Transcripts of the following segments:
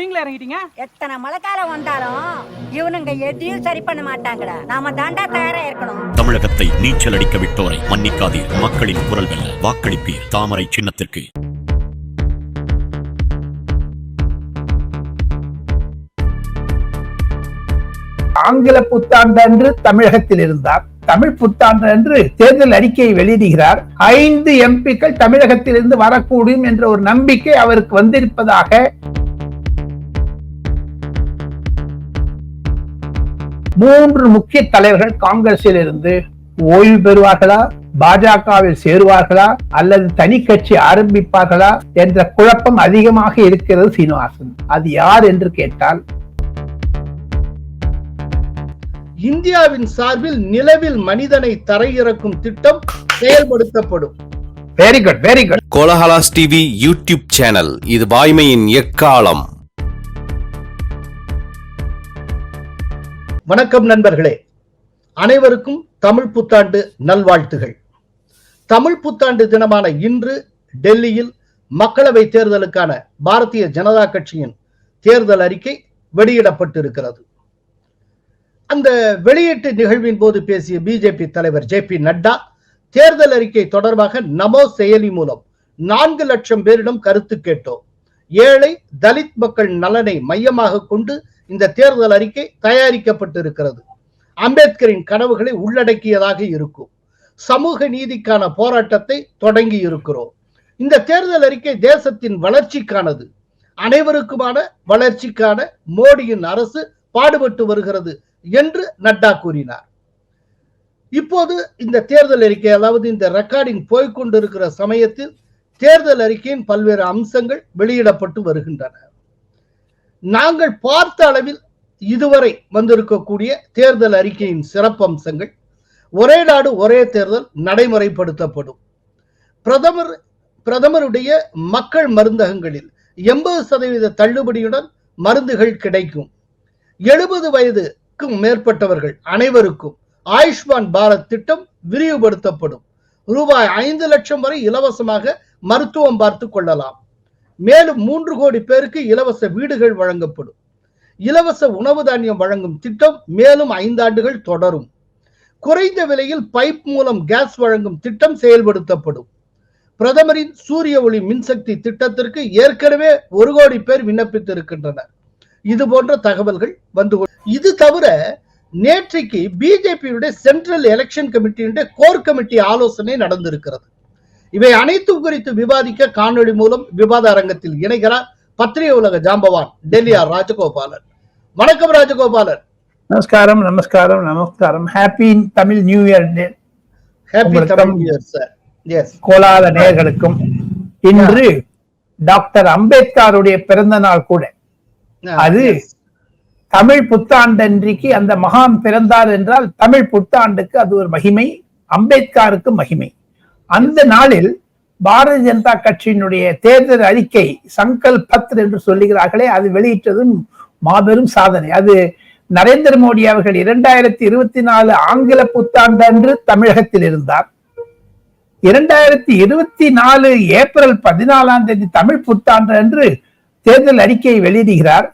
ஸ்விமிங்ல இறங்கிட்டீங்க? எத்தனை மழைக்காலம் வந்தாலும் இவனுங்க எதையும் சரி பண்ண மாட்டாங்கடா. நாம தாண்டா தயாரா இருக்கணும். தமிழகத்தை நீச்சல் அடிக்க விட்டோரை மன்னிக்காதீர். மக்களின் குரல் வெல்ல வாக்களிப்பீர். தாமரை சின்னத்திற்கு. ஆங்கில புத்தாண்டு அன்று தமிழகத்தில் இருந்தார். தமிழ் புத்தாண்டு அன்று தேர்தல் அறிக்கையை வெளியிடுகிறார். ஐந்து எம்பிக்கள் தமிழகத்திலிருந்து வரக்கூடும் என்ற ஒரு நம்பிக்கை அவருக்கு வந்திருப்பதாக மூன்று முக்கிய தலைவர்கள் காங்கிரஸில் இருந்து ஓய்வு பெறுவார்களா? பாஜகவில் சேருவார்களா? அல்லது தனி கட்சி ஆரம்பிப்பார்களா? என்ற குழப்பம் அதிகமாக இருக்கிறது சீனிவாசன். அது யார் என்று கேட்டால் இந்தியாவின் சார்பில் நிலவில் மனிதனை தரையிறக்கும் திட்டம் செயல்படுத்தப்படும். Very good very good Kolahalas TV YouTube channel இது வாய்மையின் எக்காலம். வணக்கம் நண்பர்களே. அனைவருக்கும் தமிழ் புத்தாண்டு நல்வாழ்த்துகள். தமிழ் புத்தாண்டு தினமான இன்று டெல்லியில் மக்களவை தேர்தலுக்கான பாரதிய ஜனதா கட்சியின் தேர்தல் அறிக்கை வெளியிடப்பட்டிருக்கிறது. அந்த வெளியீட்டு நிகழ்வின் போது பேசிய பிஜேபி தலைவர் ஜே பி நட்டா தேர்தல் அறிக்கை தொடர்பாக நமோ செயலி மூலம் நான்கு லட்சம் பேரிடம் கருத்து கேட்டோம். ஏழை தலித் மக்கள் நலனை மையமாக கொண்டு இந்த தேர்தல் அறிக்கை தயாரிக்கப்பட்டிருக்கிறது. அம்பேத்கரின் கனவுகளை உள்ளடக்கியதாக இருக்கும். சமூக நீதிக்கான போராட்டத்தை தொடங்கி இருக்கிறோம். இந்த தேர்தல் அறிக்கை தேசத்தின் வளர்ச்சிக்கானது. அனைவருக்குமான வளர்ச்சிக்கான மோடியின் அரசு பாடுபட்டு வருகிறது என்று நட்டா கூறினார். இப்போது இந்த தேர்தல் அறிக்கை அதாவது இந்த ரெக்கார்டிங் போய்கொண்டிருக்கிற சமயத்தில் தேர்தல் அறிக்கையின் பல்வேறு அம்சங்கள் வெளியிடப்பட்டு வருகின்றன. நாங்கள் பார்த்த அளவில் இதுவரை வந்திருக்கக்கூடிய தேர்தல் அறிக்கையின் சிறப்பம்சங்கள் ஒரே நாடு ஒரே தேர்தல் நடைமுறைப்படுத்தப்படும். பிரதமர் பிரதமருடைய மக்கள் மருந்தகங்களில் எண்பது சதவீத தள்ளுபடியுடன் மருந்துகள் கிடைக்கும். எழுபது வயதுக்கும் மேற்பட்டவர்கள் அனைவருக்கும் ஆயுஷ்மான் பாரத் திட்டம் விரிவுபடுத்தப்படும். ரூபாய் ஐந்து லட்சம் வரை இலவசமாக மருத்துவம் பார்த்து கொள்ளலாம். மேலும் மூன்று கோடி பேருக்கு இலவச வீடுகள் வழங்கப்படும். இலவச உணவு தானியம் வழங்கும் திட்டம் மேலும் ஐந்தாண்டுகள் தொடரும். குறைந்த விலையில் பைப் மூலம் கேஸ் வழங்கும் திட்டம் செயல்படுத்தப்படும். பிரதமரின் சூரிய ஒளி மின்சக்தி திட்டத்திற்கு ஏற்கனவே ஒரு கோடி பேர் விண்ணப்பித்திருக்கின்றனர். இது போன்ற தகவல்கள் வந்து இது தவிர நேற்றைக்கு பிஜேபியுடைய சென்ட்ரல் எலெக்ஷன் கமிட்டியுடைய கோர் கமிட்டி ஆலோசனை நடந்திருக்கிறது. இவை அனைத்தும் குறித்து விவாதிக்க காணொளி மூலம் விவாத அரங்கத்தில் இணைகிறார் பத்திரிகை உலக ஜாம்பவான் டெல்லி ஆர் ராஜகோபாலன். வணக்கம் ராஜகோபாலன். நமஸ்காரம் நமஸ்காரம் நமஸ்காரம். Happy Tamil new year happy Tamil year sir S கோலாத நேயர்களுக்கும் இன்று டாக்டர் அம்பேத்கருடைய பிறந்த நாள் கூட. அது தமிழ் புத்தாண்டன்றைக்கு அந்த மகான் பிறந்தார் என்றால் தமிழ் புத்தாண்டுக்கு அது ஒரு மகிமை அம்பேத்கருக்கு மகிமை. அந்த நாளில் பாரதிய ஜனதா கட்சியினுடைய தேர்தல் அறிக்கை சங்கல் பத்ர் என்று சொல்லுகிறார்களே அது வெளியிட்டதும் மாபெரும் சாதனை. அது நரேந்திர மோடி அவர்கள் இரண்டாயிரத்தி இருபத்தி நாலு ஆங்கில புத்தாண்டு அன்று தமிழகத்தில் இருந்தார். இரண்டாயிரத்தி இருபத்தி நாலு ஏப்ரல் பதினாலாம் தேதி தமிழ் புத்தாண்டு அன்று தேர்தல் அறிக்கையை வெளியிடுகிறார்.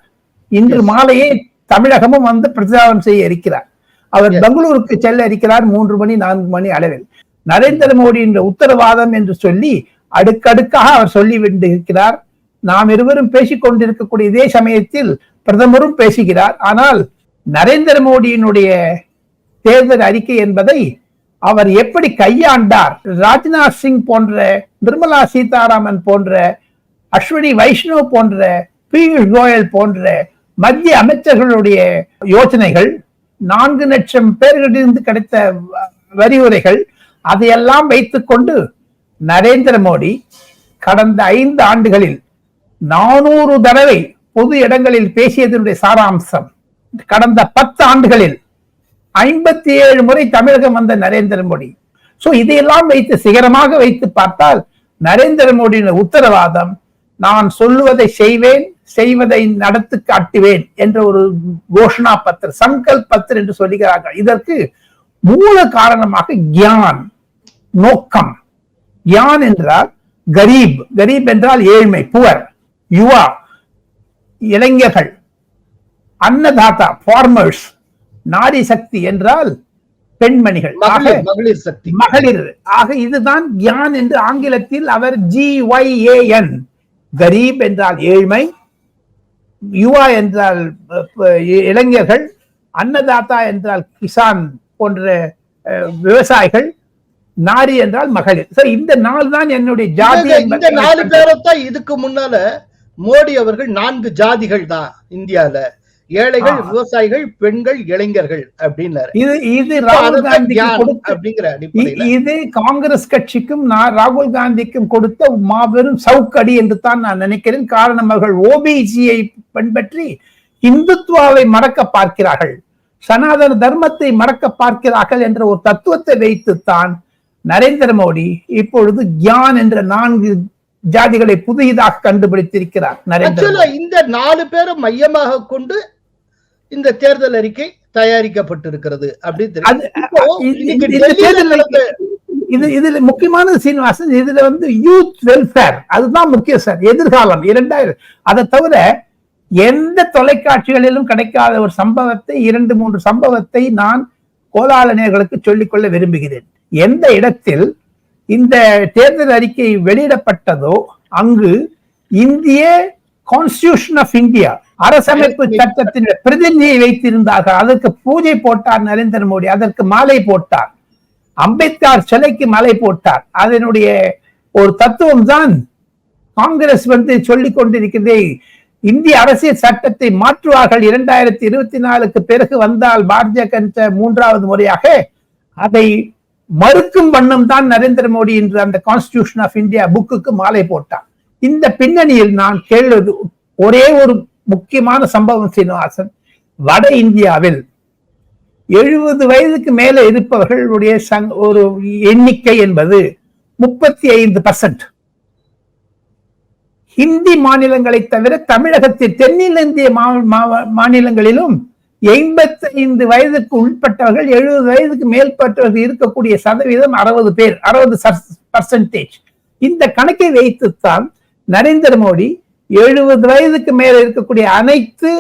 இன்று மாலையே தமிழகமும் வந்து பிரச்சாரம் செய்ய இருக்கிறார். அவர். பெங்களூருக்கு செல்ல இருக்கிறார் மூன்று மணி நான்கு மணி அளவில். நரேந்திர மோடியின் உத்தரவாதம் என்று சொல்லி அடுக்கடுக்காக அவர் சொல்லி இருக்கிறார் நாம் இருவரும் பேசிக் கொண்டிருக்கக்கூடிய இதே சமயத்தில் பிரதமரும் பேசுகிறார். ஆனால் நரேந்திர மோடியினுடைய தேர்தல் அறிக்கை என்பதை அவர் எப்படி கையாண்டார்? ராஜ்நாத் சிங் போன்ற நிர்மலா சீதாராமன் போன்ற அஸ்வினி வைஷ்ணவ் போன்ற பியூஷ் கோயல் போன்ற மத்திய அமைச்சர்களுடைய யோசனைகள் நான்கு லட்சம் பேர்களிலிருந்து கிடைத்த வ- வரிவுரைகள் அதையெல்லாம் வைத்துக்கொண்டு நரேந்திர மோடி கடந்த ஐந்து ஆண்டுகளில் நானூறு தடவை பொது இடங்களில் பேசியதனுடைய சாராம்சம். கடந்த பத்து ஆண்டுகளில் ஐம்பத்தி ஏழு முறை தமிழகம் வந்த நரேந்திர மோடி. சோ இதையெல்லாம் வைத்து சிகரமாக வைத்து பார்த்தால் நரேந்திர மோடியின் உத்தரவாதம் நான் சொல்லுவதை செய்வேன் செய்வதை நடத்து காட்டுவேன் என்ற ஒரு கோஷணா பத்திர சங்கல் பத்திர என்று சொல்லுகிறார்கள். இதற்கு மூல காரணமாக கியான் நோக்கம். கியான் என்றால் கரீப். கரீப் என்றால் ஏழ்மை புவர் யுவா இளைஞர்கள். அன்னதாதா ஃபார்மர்ஸ் நாரி சக்தி என்றால் பெண்மணிகள். மகளிர் சக்தி. மகளிர். ஆக இதுதான் கியான் என்று ஆங்கிலத்தில் அவர் ஜி ஒய் ஏஎன் கரீப் என்றால் ஏழ்மை யுவா என்றால் இளைஞர்கள் அன்னதாத்தா என்றால் கிசான் போன்ற விவசாயிகள் நாரி என்றால் மகளிர் So, இந்த நாள் தான் என்னுடைய ஜாதி இந்த- நாலு பேரைத்தான் இதுக்கு முன்னால மோடி அவர்கள் நான்கு ஜாதிகள் தான் இந்தியால. ஏழைகள். விவசாயிகள் பெண்கள் இளைஞர்கள் அப்படின்னாரு. இது இது ராகுல் காந்திக்கு இது காங்கிரஸ் கட்சிக்கும் நான் ராகுல் காந்திக்கும் கொடுத்த மாபெரும் சவுக்கடி என்று தான் நான் நினைக்கிறேன். காரணம் அவர்கள் ஓபிசியை பின்பற்றி இந்துத்துவாவை மறக்க பார்க்கிறார்கள். சனாதன தர்மத்தை மறக்க பார்க்கிறார்கள் என்ற ஒரு தத்துவத்தை வைத்துத்தான் நரேந்திர மோடி இப்பொழுது கியான் என்ற நான்கு ஜாதிகளை புதிதாக கண்டுபிடித்திருக்கிறார் நரேந்திர. இந்த நாலு பேரை மையமாக கொண்டு இந்த தேர்தல் அறிக்கை தயாரிக்கப்பட்டிருக்கிறது அப்படின்னு இது- இதுல முக்கியமானது சீனிவாசன் இதுல வந்து யூத் வெல்ஃபேர் அதுதான் முக்கியம் சார் எதிர்காலம் இரண்டாயிரம். அதை தவிர எந்த தொலைக்காட்சிகளிலும் கிடைக்காத ஒரு சம்பவத்தை இரண்டு மூன்று சம்பவத்தை நான் கோலாளனியர்களுக்கு சொல்லிக்கொள்ள விரும்புகிறேன். எந்த இடத்தில் இந்த தேர்தல் அறிக்கை வெளியிடப்பட்டதோ அங்கு இந்திய கான்ஸ்டியூஷன் ஆஃப் இந்தியா அரசமைப்பு சட்டத்தின் பிரதிநிதியை வைத்திருந்தார்கள். அதற்கு பூஜை போட்டார் நரேந்திர மோடி அதற்கு மாலை போட்டார். அம்பேத்கர் சிலைக்கு மாலை போட்டார். அதனுடைய ஒரு தத்துவம் தான் காங்கிரஸ் வந்து சொல்லிக் கொண்டிருக்கிறதே. இந்திய அரசியல் சட்டத்தை மாற்றுவார்கள். இரண்டாயிரத்தி இருபத்தி நாலுக்கு பிறகு வந்தால் பாரதிய ஜனதா மூன்றாவது முறையாக அதை மறுக்கும் வண்ணம் தான் நரேந்திர மோடி என்று அந்த கான்ஸ்டிடியூஷன் ஆஃப் இந்தியா புக்குக்கு மாலை போட்டான். இந்த பின்னணியில் நான் கேள்வது ஒரே ஒரு முக்கியமான சம்பவம் சீனிவாசன். வட இந்தியாவில் எழுபது வயதுக்கு மேல இருப்பவர்களுடைய சங் ஒரு எண்ணிக்கை என்பது முப்பத்தி ஐந்து பர்சன்ட் ஹிந்தி மாநிலங்களை தவிர தமிழகத்தில் தென்னிந்திய மா- மாநிலங்களிலும் எண்பத்தைந்து வயதுக்கு உட்பட்டவர்கள் எழுபது வயதுக்கு மேற்பட்டவர்கள் இருக்கக்கூடிய சதவீதம் அறுபது பேர் அறுபது பர்சன்டேஜ் இந்த கணக்கை வைத்துத்தான் நரேந்திர மோடி எழுபது வயதுக்கு மேல இருக்கக்கூடிய அனைத்து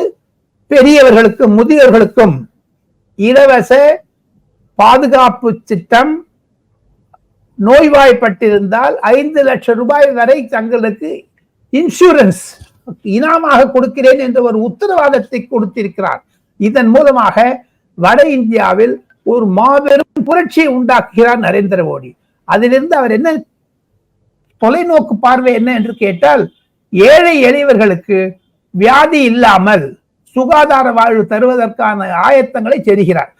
பெரியவர்களுக்கும் முதியோர்களுக்கும் இலவச பாதுகாப்பு திட்டம் நோய்வாய்ப்பட்டிருந்தால் ஐந்து லட்சம் ரூபாய் வரை தங்களுக்கு இன்சூரன்ஸ் இனாமாக கொடுக்கிறேன் என்ற ஒரு உத்தரவாதத்தை கொடுத்திருக்கிறார். இதன் மூலமாக வட இந்தியாவில் ஒரு மாபெரும் புரட்சியை உண்டாக்குகிறார் நரேந்திர மோடி. அதிலிருந்து அவர் என்ன தொலைநோக்கு பார்வை என்ன என்று கேட்டால் ஏழை எளியவர்களுக்கு வியாதி இல்லாமல் சுகாதார வாழ்வு தருவதற்கான ஆயத்தங்களை செய்கிறார்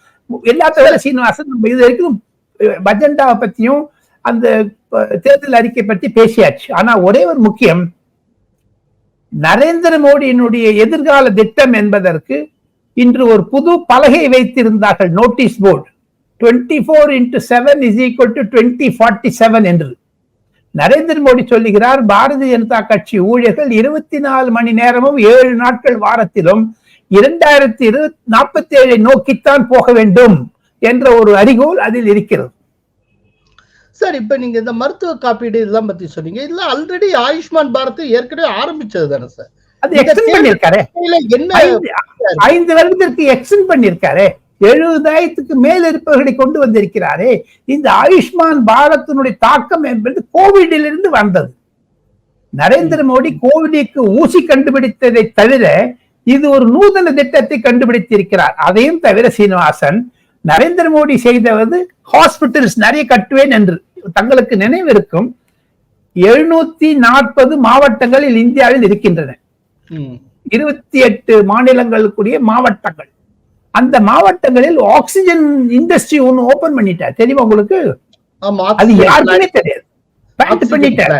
எல்லா சீனிவாசன் நம்ம இது வரைக்கும் பஜெண்டாவை பத்தியும் அந்த தேர்தல் அறிக்கை பற்றி பேசியாச்சு. ஆனா ஒரே ஒரு முக்கியம் நரேந்திர மோடியினுடைய எதிர்கால திட்டம் என்பதற்கு இன்று ஒரு புது பலகை வைத்திருந்தார்கள் notice board. Twenty four into seven is equal to twenty forty seven என்று. நரேந்திர மோடி சொல்லுகிறார் பாரதிய ஜனதா கட்சி ஊழியர்கள் இருபத்தி நாலு மணி நேரமும் ஏழு நாட்கள் வாரத்திலும் இரண்டாயிரத்தி இரு நாற்பத்தி ஏழை நோக்கித்தான் போக வேண்டும் என்ற ஒரு அறிகோல் அதில் இருக்கிறது. சார் இப்ப நீங்க இந்த மருத்துவ காப்பீடு இதெல்லாம் பத்தி சொன்னீங்க. இதுல ஆல்ரெடி ஆயுஷ்மான் பாரத் ஏற்கனவே ஆரம்பிச்சது தானே சார்? அது எக்ஸ்டெண்ட் பண்ணிருக்காரு ஐந்து வருடத்திற்கு எக்ஸ்டெண்ட் பண்ணிருக்காரு எழுபதாயிரத்துக்கு மேல் இருப்பவர்களை கொண்டு வந்திருக்கிறாரே. இந்த ஆயுஷ்மான் பாரத்தினுடைய தாக்கம் என்பது கோவிடில் இருந்து வந்தது. நரேந்திர மோடி கோவிடுக்கு ஊசி கண்டுபிடித்ததை தவிர இது ஒரு நூதன திட்டத்தை கண்டுபிடித்திருக்கிறார். அதையும் தவிர சீனிவாசன் நரேந்திர மோடி செய்தவது ஹாஸ்பிட்டல்ஸ் நிறைய கட்டுவேன் என்று தங்களுக்கு நினைவிருக்கும் எழுநூத்தி நாற்பது மாவட்டங்களில் இந்தியாவில் இருக்கின்றன. இருபத்தி எட்டு மாநிலங்களுக்குரிய மாவட்டங்கள். அந்த மாவட்டங்களில் ஆக்சிஜன் இண்டஸ்ட்ரி ஒன்னு ஓபன் பண்ணிட்டார். தெரியுமா உங்களுக்கு? அது யாருக்குமே தெரியாது. பேண்ட் பண்ணிட்டார்.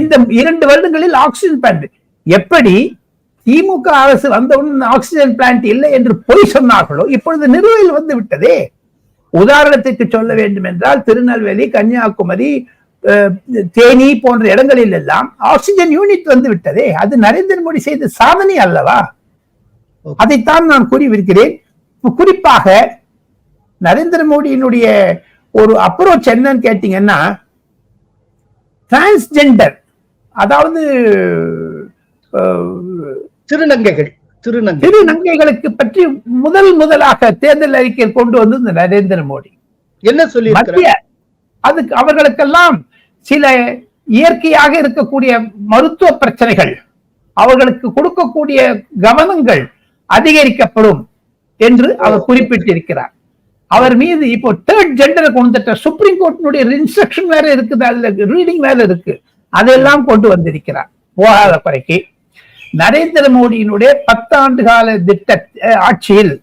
இந்த இரண்டு வருடங்களில் ஆக்சிஜன் பிளான்ட் எப்படி திமுக அரசு வந்தவுடன் ஆக்சிஜன் பிளான்ட் இல்லை என்று பொய் சொன்னார்களோ இப்பொழுது நிறுவையில் வந்து விட்டதே. உதாரணத்துக்கு சொல்ல வேண்டும் என்றால் திருநெல்வேலி கன்னியாகுமரி தேனி போன்ற இடங்களில் எல்லாம் ஆக்சிஜன் யூனிட் வந்து விட்டதே. அது நரேந்திர மோடி செய்த சாதனை அல்லவா? அதைத்தான் நான் கூறியிருக்கிறேன் குறிப்பாக நரேந்திர மோடியினுடைய ஒரு அப்ரோச் என்னன்னு கேட்டீங்கன்னா டிரான்ஸ்ஜெண்டர் அதாவது திருநங்கைகள் திருநங்கை திருநங்கைகளுக்கு பற்றி முதல் முதலாக தேர்தல் அறிக்கையில் கொண்டு வந்து இந்த நரேந்திர மோடி. என்ன சொல்லி அதுக்கு அவர்களுக்கெல்லாம் சில இயற்கையாக இருக்கக்கூடிய மருத்துவ பிரச்சனைகள் அவர்களுக்கு கொடுக்கக்கூடிய கவனங்கள் அதிகரிக்கப்படும் என்று அவர் குறிப்பிட்டிருக்கிறார். அவர் மீது இப்போ தேர்ட் ஜெண்டரை கொண்டுட்ட சுப்ரீம் கோர்ட்டினுடைய இன்ஸ்ட்ரக்ஷன் வேற இருக்குது அதுல ரீடிங் வேற இருக்கு. அதெல்லாம் கொண்டு வந்திருக்கிறார். போகாத குறைக்கு. நரேந்திர மோடியினுடைய பத்தாண்டு கால திட்ட ஆட்சியில்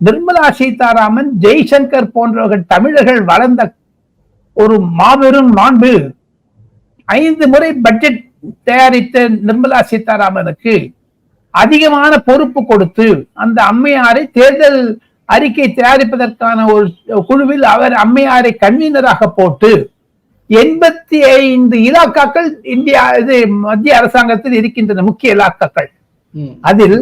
நிர்மலா சீதாராமன் ஜெய்சங்கர் போன்றவர்கள் தமிழர்கள் வளர்ந்த ஒரு மாபெரும் மாண்பு ஐந்து முறை பட்ஜெட் தயாரித்த நிர்மலா சீதாராமனுக்கு அதிகமான பொறுப்பு கொடுத்து அந்த அம்மையாரை தேர்தல் அறிக்கை தயாரிப்பதற்கான ஒரு குழுவில் அவர் அம்மையாரை கன்வீனராக போட்டு எண்பத்தி ஐந்து இலாக்காக்கள் இந்தியா இது மத்திய அரசாங்கத்தில் இருக்கின்றன முக்கிய இலாக்காக்கள். அதில்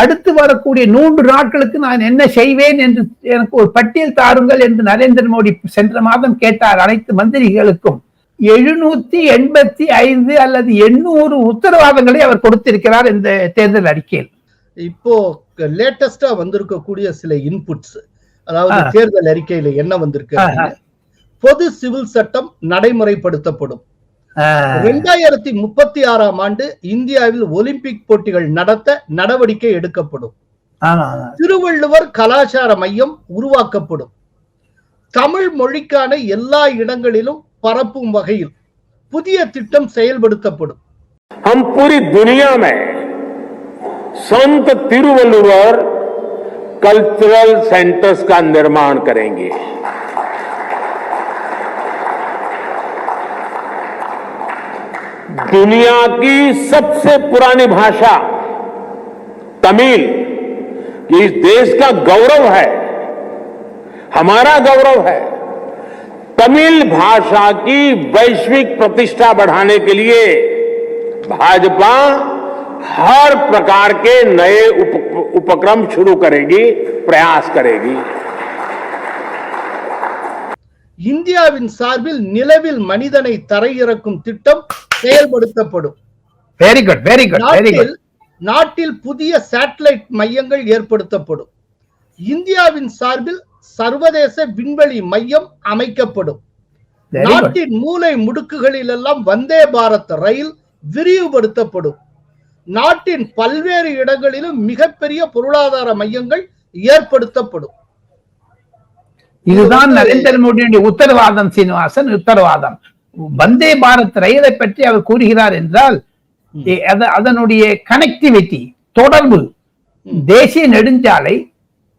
அடுத்து வரக்கூடிய மூன்று நாட்களுக்கு நான் என்ன செய்வேன் என்று எனக்கு ஒரு பட்டியல் தாருங்கள் என்று நரேந்திர மோடி சென்ற மாதம் கேட்டார் அனைத்து மந்திரிகளுக்கும். எழுநூத்தி எண்பத்தி ஐந்து அல்லது எண்ணூறு உத்தரவாதங்களை அவர் கொடுத்திருக்கிறார் இந்த தேர்தல் அறிக்கையில். இப்போ லேட்டஸ்டா வந்திருக்கக்கூடிய சில இன்புட்ஸ் அதாவது. தேர்தல் அறிக்கையில என்ன வந்திருக்கு? பொது சிவில் சட்டம் நடைமுறைப்படுத்தப்படும். இரண்டாயிரத்தி முப்பத்தி ஆறாம் ஆண்டு இந்தியாவில் ஒலிம்பிக் போட்டிகள் நடத்த நடவடிக்கை எடுக்கப்படும் ஆமா, ஆமா. திருவள்ளுவர் கலாச்சார மையம் உருவாக்கப்படும் தமிழ் மொழிக்கான எல்லா இடங்களிலும் பரப்பும் வகையில் புதிய திட்டம் செயல்படுத்தப்படும் हम पूरी दुनिया में संत तिरुवल्लुवर कल्चरल सेंटर्स का निर्माण करेंगे दुनिया की सबसे पुरानी भाषा तमिल ये इस देश का गौरव है हमारा गौरव है तमिल भाषा की वैश्विक प्रतिष्ठा बढ़ाने के लिए भाजपा हर प्रकार के नए उप, उपक्रम शुरू करेगी प्रयास करेगी இந்தியாவின் சார்பில் நிலவில் மனிதனை தரையிறக்கும் திட்டம் செயல்படுத்தப்படும். Very good very good very good நாட்டில் புதிய சேட்டலைட் மையங்கள் ஏற்படுத்தப்படும். இந்தியாவின் சார்பில் சர்வதேச விண்வெளி மையம் அமைக்கப்படும். நாட்டின் மூலை முடுக்குகளில் எல்லாம் வந்தே பாரத் ரயில் விரிவுபடுத்தப்படும். நாட்டின் பல்வேறு இடங்களிலும் மிகப்பெரிய பொருளாதார மையங்கள் ஏற்படுத்தப்படும். இதுதான் நரேந்திர மோடியுடைய உத்தரவாதம் சீனிவாசன் உத்தரவாதம். வந்தே பாரத் ரயிலை பற்றி அவர் கூறுகிறார் என்றால் அதனுடைய கனெக்டிவிட்டி தொடர்பு தேசிய நெடுஞ்சாலை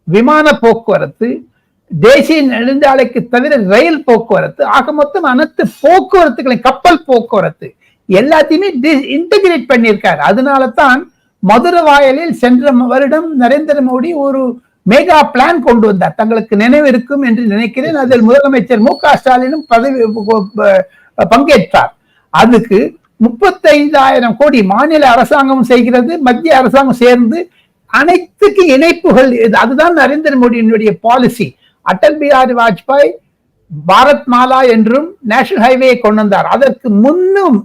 விமான போக்குவரத்து தேசிய நெடுஞ்சாலைக்கு தவிர ரயில் போக்குவரத்து ஆக மொத்தம் அனைத்து போக்குவரத்துகளை கப்பல் போக்குவரத்து எல்லாத்தையுமே இன்டகிரேட் பண்ணியிருக்காரு. அதனால தான் மதுரை வாயலில் சென்ற வருடம் நரேந்திர மோடி ஒரு மெகா பிளான் கொண்டு வந்தார். தங்களுக்கு நினைவு இருக்கும் என்று நினைக்கிறேன். அதில் முதலமைச்சர் மு க ஸ்டாலினும் பதவி பங்கேற்றார். அதுக்கு முப்பத்தைந்தாயிரம் கோடி மாநில அரசாங்கம் செய்கிறது மத்திய அரசாங்கம் சேர்ந்து அனைத்துக்கு இணைப்புகள் இது- அதுதான் நரேந்திர மோடியினுடைய பாலிசி. அடல் பிஹாரி வாஜ்பாய் பாரத் மாலா என்றும் நேஷனல் ஹைவே கொண்டு வந்தார். அதற்கு முன்னும்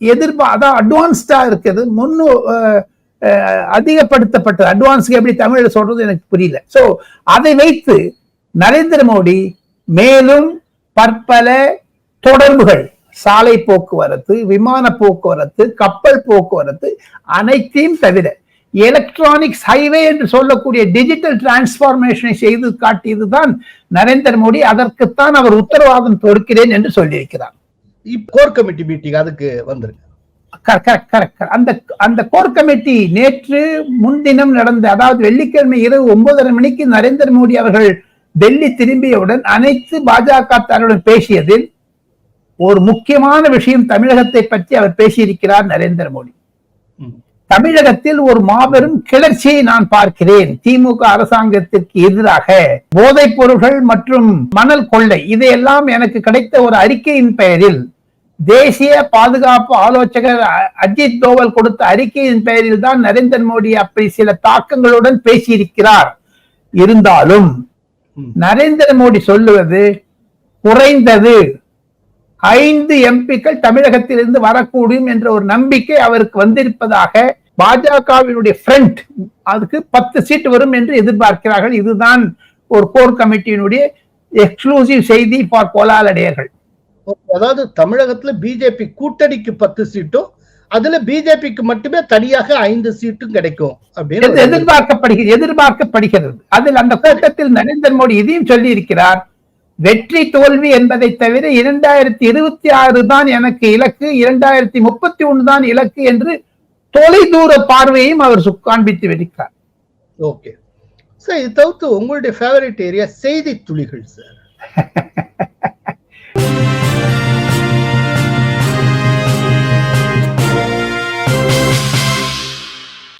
எதிர்பார் அதான் அட்வான்ஸ்டா இருக்குது முன்னும் அஹ், அதிகப்படுத்தப்பட்டது. அட்வான்ஸ்க்கு எப்படி தமிழில் சொல்றது எனக்கு புரியல. சோ அதை வைத்து நரேந்திர மோடி மேலும் பற்பல தொடர்புகள் சாலை போக்குவரத்து விமான போக்குவரத்து கப்பல் போக்குவரத்து அனைத்தையும் தவிர எலக்ட்ரானிக்ஸ் ஹைவே என்று சொல்லக்கூடிய டிஜிட்டல் டிரான்ஸ்பார்மேஷனை செய்து காட்டியதுதான் நரேந்திர மோடி. அதற்குத்தான் அவர் உத்தரவாதம் கொடுக்கிறேன் என்று சொல்லியிருக்கிறார். கோர் கமிட்டி மீட்டிங் அதுக்கு வந்திருக்கு. அந்த அந்த கோர் கமிட்டி நேற்று முன்தினம் நடந்த அதாவது வெள்ளிக்கிழமை இரவு ஒன்பதரை மணிக்கு நரேந்திர மோடி அவர்கள் டெல்லி திரும்பியவுடன் அனைத்து பாஜக தரவுடன் பேசியதில் ஒரு முக்கியமான விஷயம் தமிழகத்தை பற்றி அவர் பேசியிருக்கிறார் நரேந்திர மோடி. தமிழகத்தில் ஒரு மாபெரும் கிளர்ச்சியை நான் பார்க்கிறேன் திமுக அரசாங்கத்திற்கு எதிராக போதைப் பொருள்கள் மற்றும் மணல் கொள்ளை இதையெல்லாம் எனக்கு கிடைத்த ஒரு அறிக்கையின் பெயரில் தேசிய பாதுகாப்பு ஆலோசகர் அஜித் தோவல் கொடுத்த அறிக்கையின் பெயரில் தான் நரேந்திர மோடி அப்படி சில தாக்கங்களுடன் பேசியிருக்கிறார் இருந்தாலும். நரேந்திர மோடி சொல்லுவது குறைந்தது ஐந்து எம்பிக்கள் தமிழகத்திலிருந்து வரக்கூடும் என்ற ஒரு நம்பிக்கை அவருக்கு வந்திருப்பதாக பாஜகவினுடைய ஃப்ரண்ட் அதுக்கு பத்து சீட் வரும் என்று எதிர்பார்க்கிறார்கள். இதுதான் ஒரு கோர் கமிட்டியினுடைய எக்ஸ்க்ளூசிவ் செய்தி ஃபார் கோலாலடையர்கள். அதாவது தமிழகத்துல பிஜேபி கூட்டணிக்கு பத்து சீட்டும் அதுல பிஜேபிக்கு மட்டுமே தனியாக ஐந்து சீட்டும் கிடைக்கும் அப்படின்னு எதிர்பார்க்கப்படுகிறது எதிர்பார்க்கப்படுகிறது. அதில் அந்த கூட்டத்தில் நரேந்திர மோடி இதையும் சொல்லி இருக்கிறார் வெற்றி தோல்வி என்பதை தவிர இரண்டாயிரத்தி இருபத்தி ஆறு தான் எனக்கு இலக்கு இரண்டாயிரத்தி முப்பத்தி ஒண்ணு தான் இலக்கு என்று தொலைதூர பார்வையையும் அவர் காண்பித்து வருகிறார் ஓகே. சார் இது தவிர்த்து உங்களுடைய ஃபேவரட் ஏரியா செய்தி துளிகள் சார்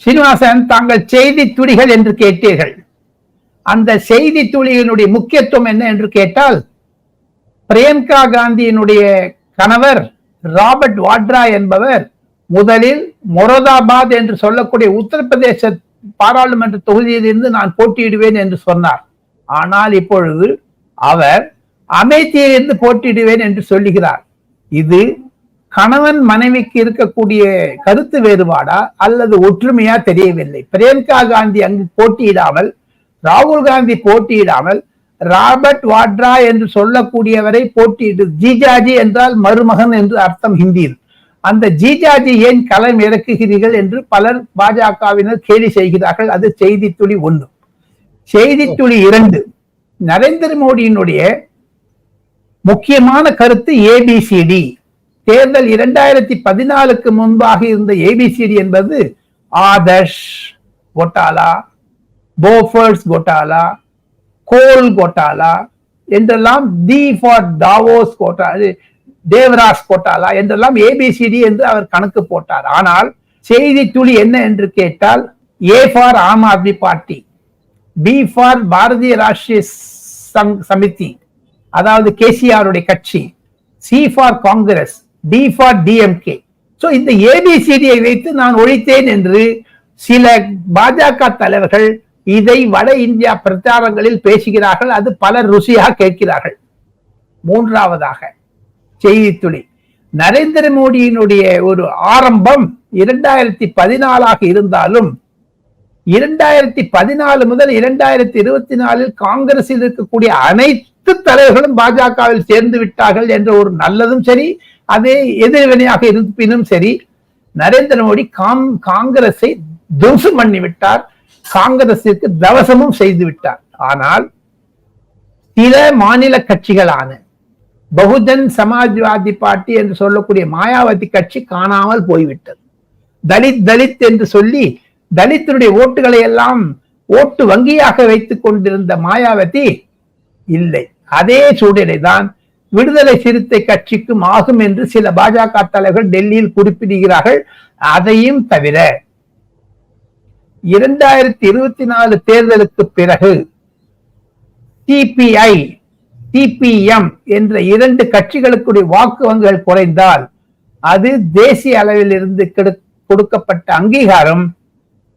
சீனிவாசன் தாங்கள் செய்தி துளிகள் என்று கேட்டீர்கள். அந்த செய்தி துளியினுடைய முக்கியத்துவம் என்ன என்று கேட்டால் பிரியங்கா காந்தியினுடைய கணவர் ராபர்ட் வாட்ரா என்பவர் முதலில் மொரதாபாத் என்று சொல்லக்கூடிய உத்தரப்பிரதேச பாராளுமன்ற தொகுதியிலிருந்து நான் போட்டியிடுவேன் என்று சொன்னார். ஆனால் இப்பொழுது அவர் அமேத்தியிலிருந்து போட்டியிடுவேன் என்று சொல்லுகிறார். இது கணவன் மனைவிக்கு இருக்கக்கூடிய கருத்து வேறுபாடா அல்லது ஒற்றுமையா தெரியவில்லை. பிரியங்கா காந்தி அங்கு போட்டியிடாமல் ராகுல் காந்தி போட்டியிடாமல் ராபர்ட் வாட்ரா என்று சொல்லக்கூடியவரை போட்டியிட்டு ஜிஜாஜி என்றால் மருமகன் என்று அர்த்தம் ஹிந்தியில். அந்த ஜிஜாஜி ஏன் களம் இறக்குகிறீர்கள் என்று பலர் பாஜகவினர் கேலி செய்கிறார்கள். அது செய்தி துளி ஒன்று. செய்தி துளி இரண்டு. நரேந்திர மோடியினுடைய முக்கியமான கருத்து ஏபிசிடி தேர்தல் இரண்டாயிரத்தி பதினாலுக்கு முன்பாக இருந்த ஏபிசிடி என்பது ஆதர்ஷ் கோட்டாலா போஃபர்ஸ் கோட்டாலா கோல் கோட்டாலா என்றெல்லாம் தி ஃபார் டாவோஸ் கோட்டாலா தேவராஸ் கோட்டாலா என்றெல்லாம் ஏபிசிடி என்று அவர் கணக்கு போட்டார். ஆனால் செய்தி துளி என்ன என்று கேட்டால் A for Aam Aadmi party B for Bharatiya Rashtriya Sangh- Samiti அதாவது கேசிஆருடைய கட்சி C for Congress D for DMK so இந்த ஏபிசிடியை வைத்து நான் ஒழித்தேன் என்று சில பாஜக தலைவர்கள் இதை வட இந்தியா பிரச்சாரங்களில் பேசுகிறார்கள். அது பலர் ருசியாக கேட்கிறார்கள். மூன்றாவதாக செய்தித்துளி. நரேந்திர மோடியினுடைய ஒரு ஆரம்பம் இரண்டாயிரத்தி பதினாலாக இருந்தாலும் இரண்டாயிரத்தி பதினாலு முதல் இரண்டாயிரத்தி இருபத்தி நாலில் காங்கிரஸில் இருக்கக்கூடிய அனைத்து தலைவர்களும் பாஜகவில் சேர்ந்து விட்டார்கள் என்ற ஒரு நல்லதும் சரி அதே எதிர்வினையாக இருப்பினும் சரி நரேந்திர மோடி காம் காங்கிரஸை துவசம் பண்ணி விட்டார் காங்கிரசிற்கு தவசமும் செய்து விட்டார். ஆனால் சில மாநில கட்சிகளான பகுஜன் சமாஜ்வாதி பார்ட்டி என்று சொல்லக்கூடிய மாயாவதி கட்சி காணாமல் போய்விட்டது. தலித் தலித் என்று சொல்லி தலித்தினுடைய ஓட்டுகளை எல்லாம் ஓட்டு வங்கியாக வைத்துக் கொண்டிருந்த மாயாவதி இல்லை. அதே சூழ்நிலை தான் விடுதலை சிறுத்தை கட்சிக்கும் ஆகும் என்று சில பாஜக தலைவர்கள் டெல்லியில் குறிப்பிடுகிறார்கள். அதையும் தவிர இரண்டாயிரத்தி இருபத்தி நாலு தேர்தலுக்கு பிறகு டிபிஐ டிபிஎம் என்ற இரண்டு கட்சிகளுக்குடைய வாக்கு வங்கிகள் குறைந்தால் அது தேசிய அளவில் இருந்து கொடுக்கப்பட்ட அங்கீகாரம்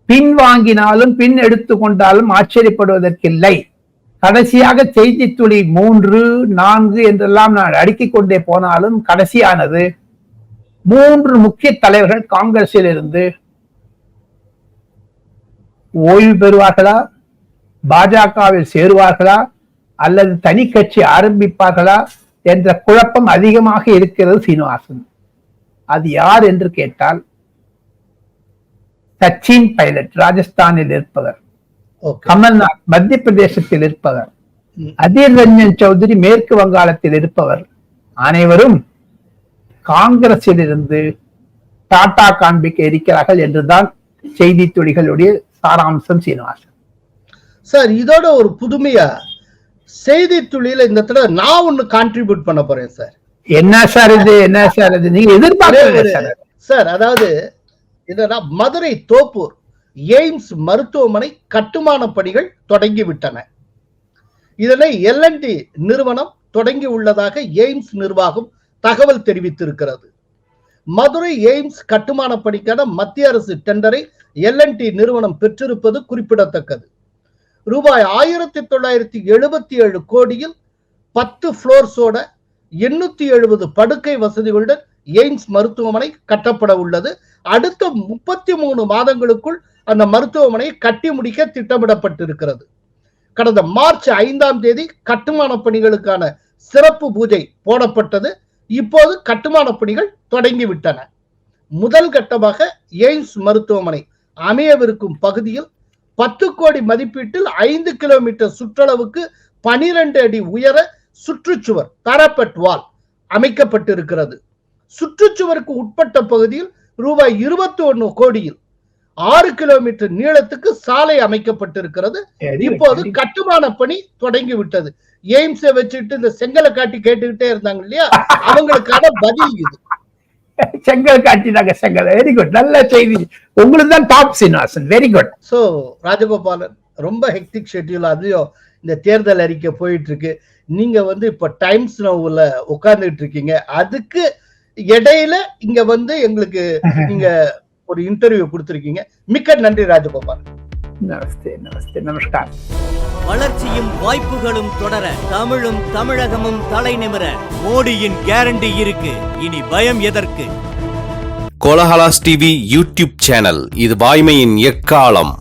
பின்வாங்கினாலும் பின் எடுத்து கொண்டாலும் ஆச்சரியப்படுவதற்கில்லை. கடைசியாக செய்தி துளி மூன்று நான்கு என்றெல்லாம் நான் அடுக்கிக் கொண்டே போனாலும் கடைசியானது மூன்று முக்கிய தலைவர்கள் காங்கிரஸில் இருந்து ஓய்வு பெறுவார்களா? பாஜகவில் சேருவார்களா? அல்லது தனி கட்சி ஆரம்பிப்பார்களா? என்ற குழப்பம் அதிகமாக இருக்கிறது சீனிவாசன். அது யார் என்று கேட்டால் சச்சின் பைலட் ராஜஸ்தானில் இருப்பவர். கமல்நாத் மத்திய பிரதேசத்தில் இருப்பவர். அதீர் ரஞ்சன் சௌத்ரி மேற்கு வங்காளத்தில் இருப்பவர். அனைவரும் காங்கிரஸில் இருந்து டாடா காண்பிக்க இருக்கிறார்கள் என்றுதான் செய்தி துளிகளுடைய சாராம்சம் சீனிவாசன். சார் இதோட ஒரு புதுமையா செய்தி துளியில இந்த தடவை நான் ஒண்ணு கான்ட்ரிபியூட் பண்ண போறேன் சார். என்ன சார் இது? என்ன சார் இது? நீங்க எதிர்பார்க்கல சார்? அதாவது இதனா மதுரை தோப்பூர் எய்ம்ஸ் மருத்துவமனை கட்டுமான பணிகள் தொடங்கி விட்டன இதனை எல்என்டி நிறுவனம் தொடங்கி உள்ளதாக எய்ம்ஸ் நிர்வாகம் தகவல் தெரிவித்திருக்கிறது. மதுரை எய்ம்ஸ் கட்டுமான பணிக்கான மத்திய அரசு டெண்டரை எல்என்டி நிறுவனம் பெற்றிருப்பது குறிப்பிடத்தக்கது. ரூபாய் ஆயிரத்தி தொள்ளாயிரத்தி எழுபத்தி ஏழு கோடியில் பத்து ஃப்ளோர்ஸோட எண்ணூத்தி எழுபது படுக்கை வசதிகளுடன் எய்ம்ஸ் மருத்துவமனை கட்டப்பட உள்ளது. அடுத்த முப்பத்தி மூணு மாதங்களுக்குள் அந்த மருத்துவமனையை கட்டி முடிக்க திட்டமிடப்பட்டிருக்கிறது. கடந்த மார்ச் ஐந்தாம் தேதி கட்டுமான பணிகளுக்கான சிறப்பு பூஜை போடப்பட்டது. இப்போது கட்டுமான பணிகள் தொடங்கிவிட்டன. முதல் கட்டமாக எய்ம்ஸ் மருத்துவமனை அமையவிருக்கும் பகுதியில் பத்து கோடி மதிப்பீட்டில் ஐந்து கிலோமீட்டர் சுற்றளவுக்கு பனிரெண்டு அடி உயர சுற்றுச்சுவர் பேரப்பட் வால் அமைக்கப்பட்டிருக்கிறது. சுற்றுச்சுவருக்கு உட்பட்ட பகுதியில் ரூபாய் இருபத்தி ஒன்னு கோடியில் ஆறு கிலோமீட்டர் நீளத்துக்கு சாலை அமைக்கப்பட்டிருக்கிறது. இப்போது கட்டுமான பணி தொடங்கி விட்டது எய்ம்ஸை வச்சுட்டு இந்த செங்கலை காட்டி கேட்டுக்கிட்டே இருந்தாங்க இல்லையா? அவங்களுக்கான பதில் இது. செங்கல் காட்டினாங்க செங்கல். வெரி குட் நல்ல செய்தி. உங்களுக்கு தான் top Srinivasan. Very good so Rajagopalan ரொம்ப ஹெக்டிக் ஷெட்யூல் அதையும் இந்த தேர்தல் அறிக்கை போயிட்டு இருக்கு நீங்க வந்து இப்ப டைம்ஸ் நவுல உட்கார்ந்துட்டு இருக்கீங்க. அதுக்கு இடையில இங்க வந்து எங்களுக்கு நீங்க ஒரு இன்டர்வியூ கொடுத்திருக்கீங்க. மிக்க நன்றி ராஜகோபாலன் நமஸ்தே நமஸ்தே நமஸ்கார் வளர்ச்சியும் வாய்ப்புகளும் தொடர தமிழும் தமிழகமும் தலை நிமிர மோடியின் கேரண்டி இருக்கு. இனி பயம் எதற்கு? கோலஹலாஸ் டிவி யூடியூப் சேனல் இது வாய்மையின் எக்காலம்?